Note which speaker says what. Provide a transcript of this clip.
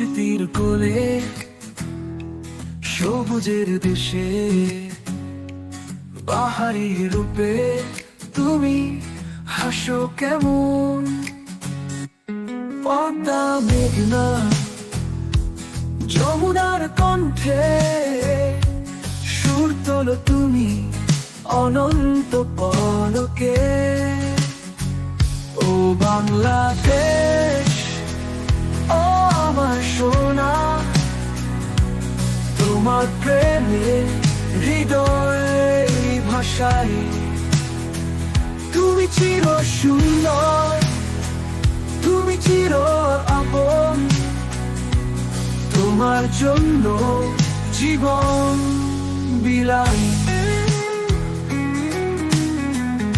Speaker 1: নদীর কোলে, সবুজের দেশে, বাহারি রূপে তুমি হাসো কেমন? পদ্মা মেঘনা যমুনার কণ্ঠে, সুর তোলো তুমি অনন্ত পলকে। ও বাংলাদেশ তোমার প্রেমে হৃদয় ভাষায়। তুমি চির সুন্দর তুমি চির আপন। তোমার জন্য জীবন বিলাই